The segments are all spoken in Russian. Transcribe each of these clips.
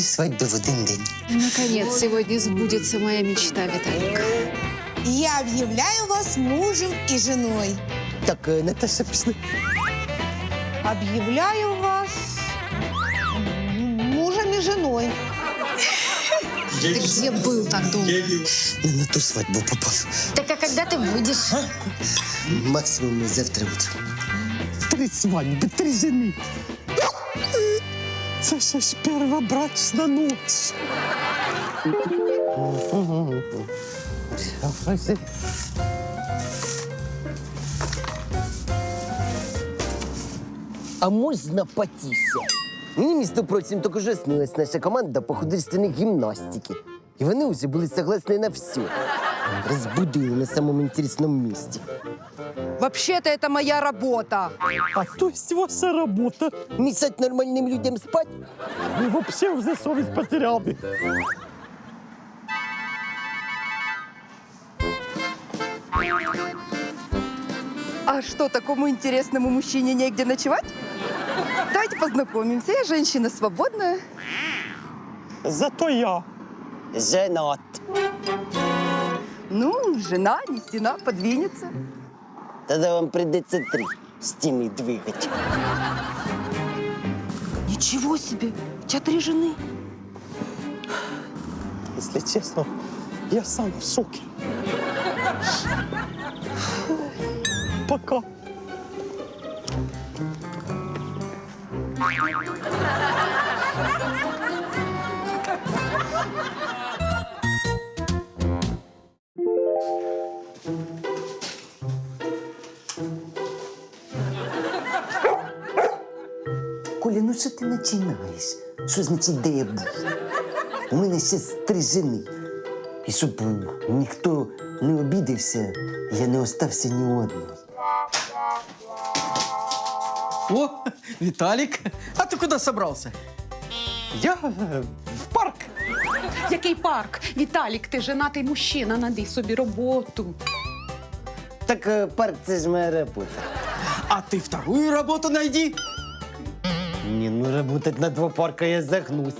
Три свадьби в один день. Наконец, сегодня сбудется моя мечта, Виталик. Я объявляю вас мужем и женой. Так, е, Наташа, пішли. Объявляю вас мужем и женой. Ты где был так долго? Не на ту свадьбу попав. Так а когда ты будешь? Максимум завтра утром. Три свадьби, три жени. Це ще ж перша брачна ніч. А можна потише? Мені, між прочим, тільки що снилась наша команда по художественной гімнастиці. І вони вже були согласні на все. Розбудили на самому інтересному місці. Вообще-то это моя работа. А то есть ваша работа? Мішать нормальним людям спать? Ви вообще вже совість потеряли. А что, такому интересному мужчине негде ночевать? Давайте познакомимся. Я женщина свободная. Зато я. Женат. Ну, жена, не стена, подвинется. Тогда вам придется три стены двигать. Ничего себе! У тебя три жены. Если честно, я сам в шоке. Пока. Починаєш? Що значить, де я був? У мене ще три жени. І щоб ніхто не обідався, я не остався ні одної. О, Виталик, а ты куда собрался? Я в парк. Який парк? Віталік, ти женатий мужчина, надай собі роботу. Так е, парк це ж моя робота. А ты вторую работу найди. Ні, ну работать на два парка я загнусь.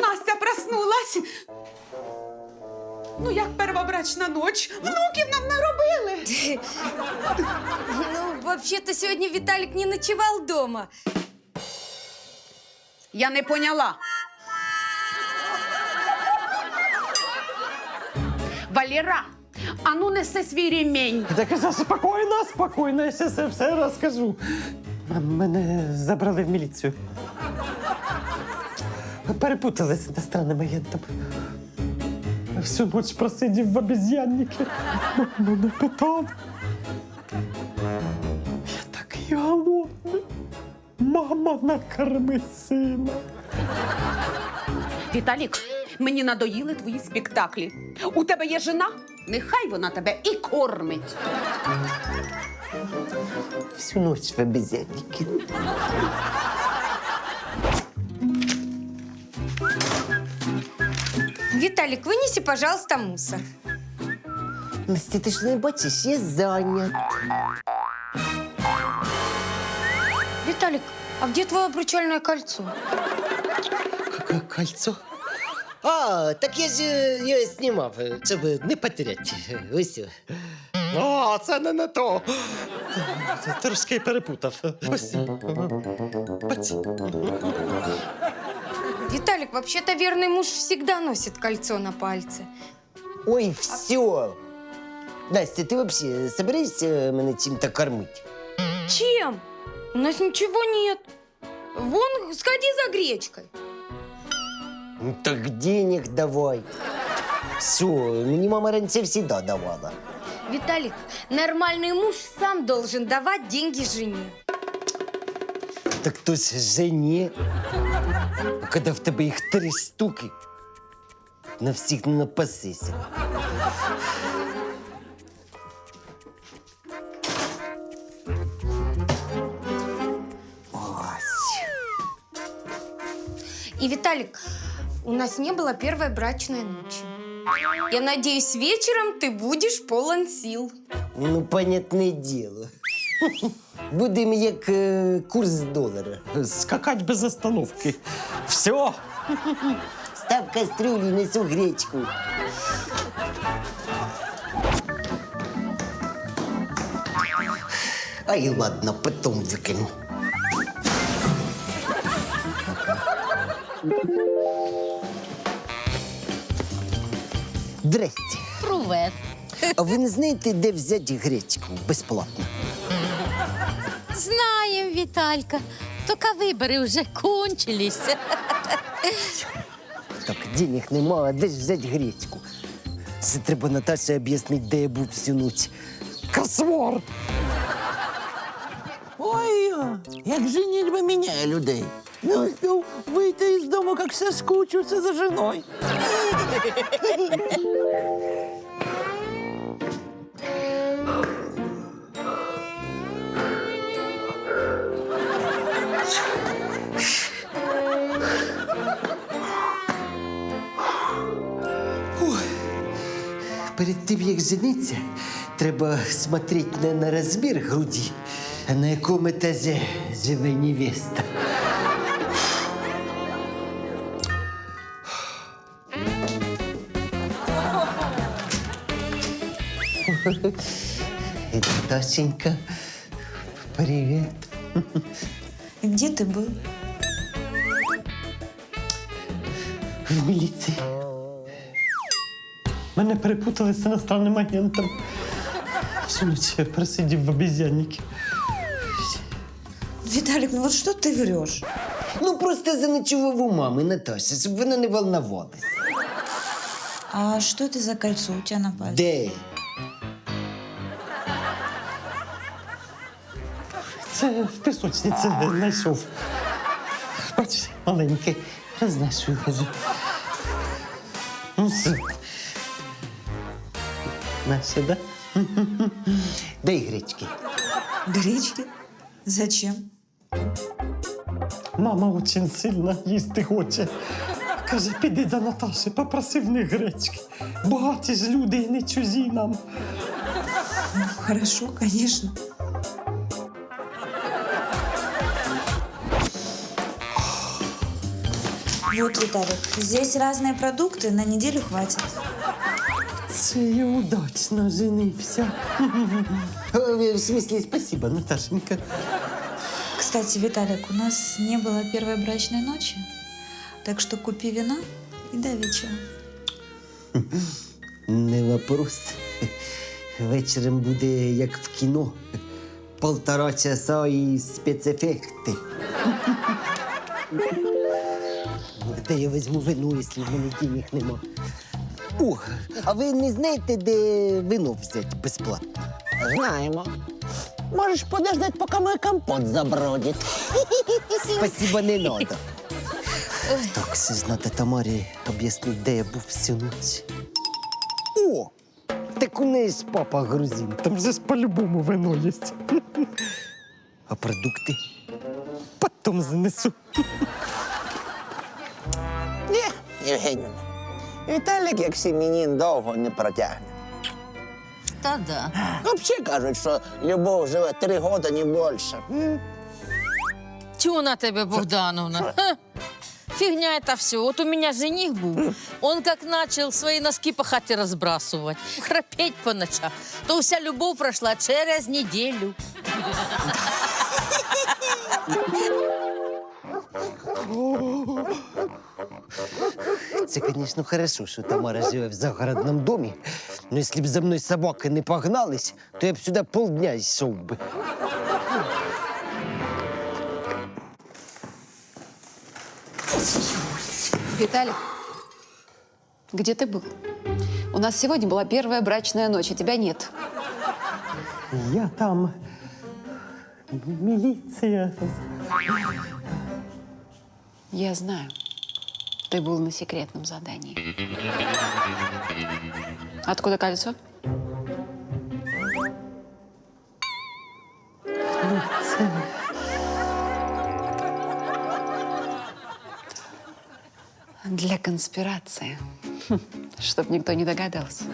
Настя проснулась. Ну, як перша брачна ніч? Внуків нам наробили. Ну, вообще-то сегодня Виталик не ночевал дома. Я не поняла. Валера, а ну неси свій ремень. Так я спокійно, спокійно, я зараз все розкажу. Мене забрали в міліцію. Перепутали з іностранним агентом. Всю ніч просидів в обезьяннике. Мене питали. Я такий голодний. Мама, накорми сина. Віталік, мені надоїли твої спектаклі. У тебе є жена? Нехай вона тебе і кормить. Всю ніч в обезьяннике. Виталик, вынеси, пожалуйста, мусор. Настя, ти ж не бачиш, я зайнят. Виталик, а где твое обручальное кольцо? Какое кольцо? А, так я ж е, його знімав, е, щоб не потеряти. Ось. о. А, це не на то. Трошки перепутав. Ось. Бац. Виталик, вообще-то верный муж всегда носит кольцо на пальце. Ой, все. Настя, ти взагалі собираєшся мене чим-то кормити? Чем? У нас ничего нет. Вон, сходи за гречкой. Ну так денег давай. Все, мені мама раніше завжди давала. Виталик, нормальный муж сам должен давать деньги жене. Так то ж жені. А коли в тебе їх три штуки, на всіх не напасися. Ось. И, Виталик, у нас не было первой брачной ночи. Я надеюсь, вечером ты будешь полон сил. Ну, понятное дело. Будемо як е, курс долара. Скакать без остановки. Все. Став кастрюлю, несу гречку. Ай, ладно, потом викину. Здрасте. Привет. А ви не знаєте, де взяти гречку безплатно? Знаем, Виталька. Только выборы уже кончились. Так, денег нема, а де ж взяти гречку? Це треба Наташі об'яснити, де я був всю ніч. Космор! Ой, як женитьба міняє людей. Не успів вийти із дому, як соскучився за жіною. Перед тим, як жениться, треба смотреть не на розмір груді, а на якому етажі живе невеста. Ташенька, привет. Где ты был? В міліції. Мене перепутали з іностранним агентом. Всю я просидів в обізяннику. Виталик, ну вот что ты врешь? Ну, просто заночував у мами Наташі, щоб вона не волновалась. А что это за кольцо у тебя на пальце? Де? Це в пісочниці знайшов. Бач, маленьке, рознесу його. Ну, все. Наше, да? Дай гречки. Гречки? Зачем? Мама очень сильно їсти хоче. Каже, піди до Наташі, попроси в них гречки. Багаті ж люди і не чужі нам. Хорошо, конечно. Вот, Виталик, здесь разные продукты, на неделю хватит. Це я удачно женився. Е, В смысле, спасибо, Наташенька. Кстати, Виталик, у нас не было первой брачной ночи, так что купи вина и до вечера. Не вопрос. Вечором буде як в кіно. Полтора часа і спецефекти. Та я візьму вино, якщо в мене денег нема. О, а ви не знаєте, де вино взяти безплатно? Знаємо. Можеш подождати, поки мій компот забродить. Спасибо, не надо. Так, все надо Тамарі об'яснити, де я був всю ніч. О! Так у неї ж папа грузин. Там же ж по-любому вино є. А продукти? Потім занесу. Ні, Євгенівна. Віталік, як сім'янин, довго не протягне. Та да. Взагалі кажуть, що любов живе три роки, не більше. Тю на тебе, Богдановна. Ха. Фигня это все. Вот у меня жених был. Он как начал свои носки по хате разбрасывать, храпеть по ночам, то вся любовь прошла через неделю. Це, звісно, хорошо, що Тамара живе в загородному домі. Ну, якщо б за мною собаки не погнались, то я б сюди полдня йшов би. Виталик, где ты был? У нас сегодня была первая брачная ночь, а тебя нет. Я там. Міліція. Я знаю. Ты был на секретном задании. Откуда кольцо? Для конспирации. Чтоб никто не догадался.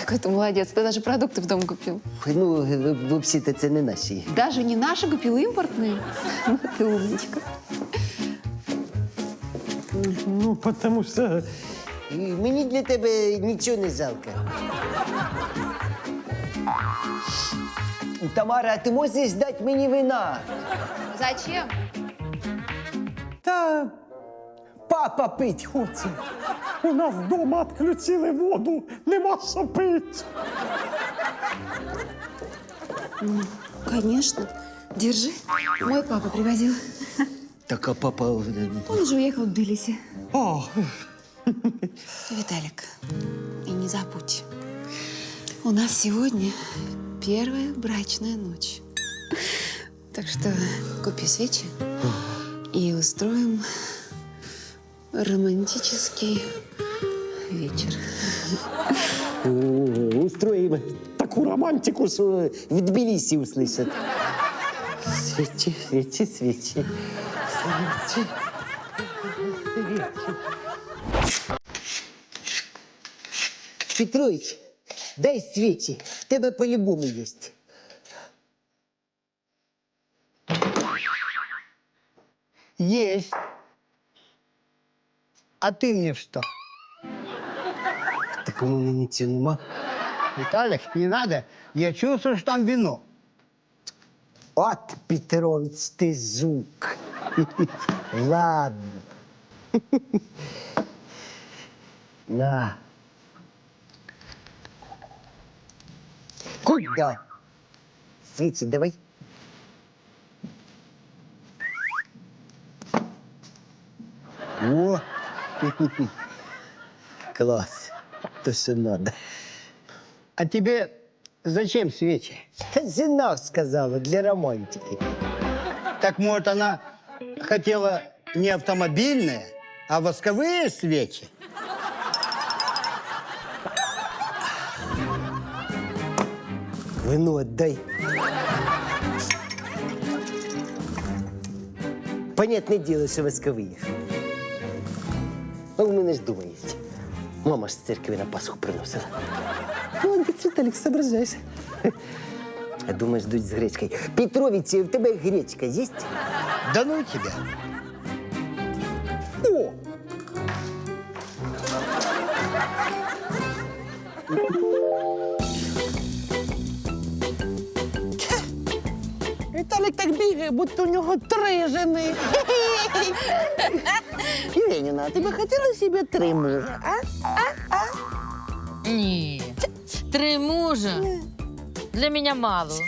Какой ты молодец, ты даже продукты в дом купил. Ну, взагалі-то це не наші. Даже не наши купил, импортные. Ну, ты умничка. Ну, тому що І Мені для тебе нічого не жалко. Тамара, а ти можеш дати мені вина? Зачем? та папа пить хоче. У нас вдома відключили воду, нема що пити. Конечно. Держи. Мой папа привозил. Так, а папа. е, Он уже уехал в Тбилиси. О, Виталик, и не забудь, у нас сегодня первая брачная ночь. Так что купи свечи и устроим романтический вечер. О, Устроїмо таку романтику, що в Тбілісі услышать. Свічі, свічі, свічі. Свічі. Петрович, дай свічі. В тебе по-любому є. Есть. А ты мне что? Так у мене нічого нема. Виталик, не надо. Я чувствую, что там вино. От, Петрович, ти жук. Ладно. На. Куда? Свіці, давай. О! Класс. То, що надо. А тебе зачем свечи? Жена сказала для романтики. Так, может, она хотела не автомобильные, а восковые свечи? Вино отдай. Понятне діло, що воскові. А у мене ж дома є. Мама ж з церкви на Пасху приносила. Молодець, Віталік, соображаєш. А думаєш, дуть з гречкою. Петрович, в тебе гречка є? Да ну тебя. О! Віталік так бігає, будто у нього три жени. Ленина, а ты бы хотела себе три мужа, а? Ні. Три мужа. Для мене мало.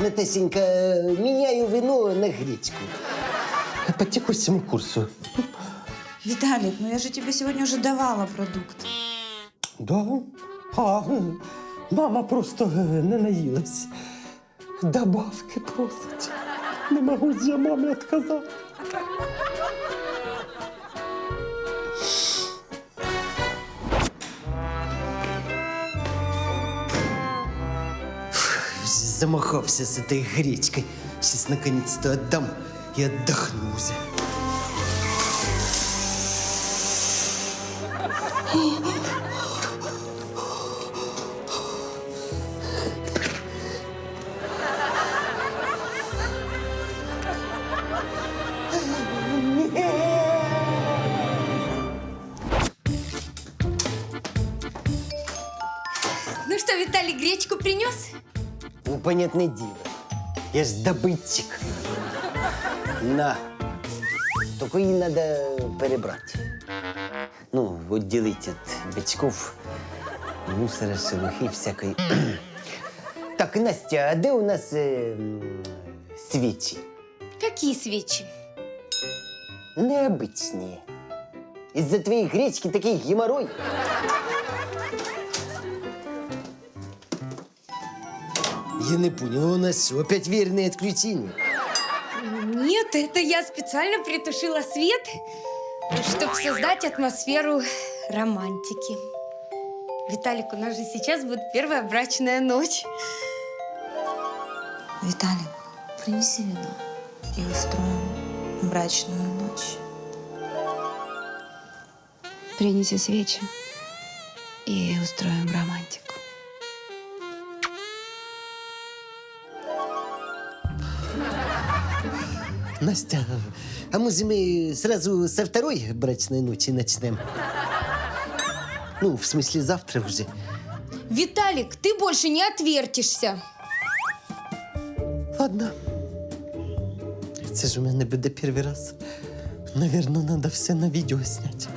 Натасенька, міняю вино на гречку. По текущему курсу. Виталик, ну я же тебе сегодня уже давала продукт. да? А, мама просто е, не наїлась. Добавки просить. Не можу я мамі відказати. Замахався з этой гречкой. Сейчас наконец-то отдам и отдохну что, Виталий гречку принес? Ну, понятное дело. Я ж добытчик. На. Только її надо перебрати. Ну, відділити від бичков, мусора, шелухи всякої. так, Настя, а де у нас е, м, свічі? Какие свечи? Необычные. Из-за твоей гречки такий геморрой. Я не понял, у нас опять верное отключение? Нет, это я специально притушила свет, чтобы создать атмосферу романтики. Виталик, у нас же сейчас будет первая брачная ночь. Виталик, Принеси вино и устроим брачную ночь. Принеси свечи и устроим романтику. Настя, а может мы сразу со второй брачной ночи начнем? Ну, в смысле, завтра уже. Виталик, ты больше не отвертишься. Ладно. Це ж у мене буде перший раз. Наверно, надо все на відео зняти.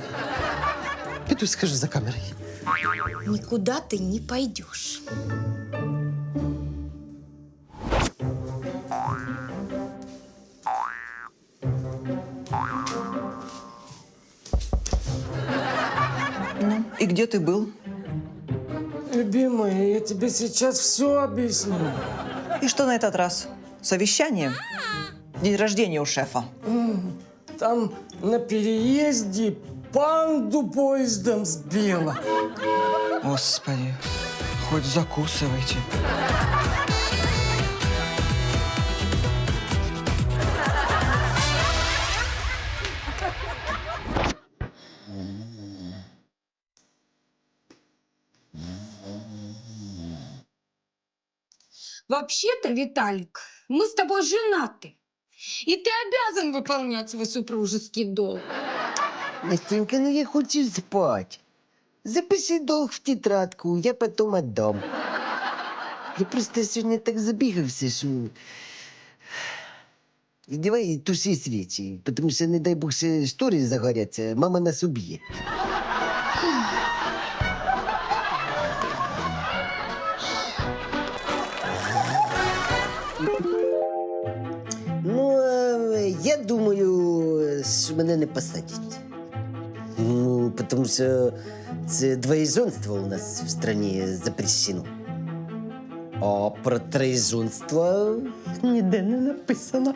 Піду скажу за камерою. Никуда ты не пойдешь. И где ты был? Любимая, я тебе сейчас все объясню. И что на этот раз? Совещание? День рождения у шефа. Там на переезде панду поездом сбила. Господи, хоть закусывайте. Вообще-то, Виталик, мы с тобой женаты. И ты обязан выполнять свой супружеский долг. Настенька, ну я хочу спать. Запиши долг в тетрадку, я потом отдам. Я просто сьогодні так забігався, що. І давай туши свічі, тому що, не дай Бог, ще штори загоряться, мама нас уб'є. Мене не посадять. Ну, тому що це двоєзонство у нас в стране запрещено. А про троєзонство ніде не написано.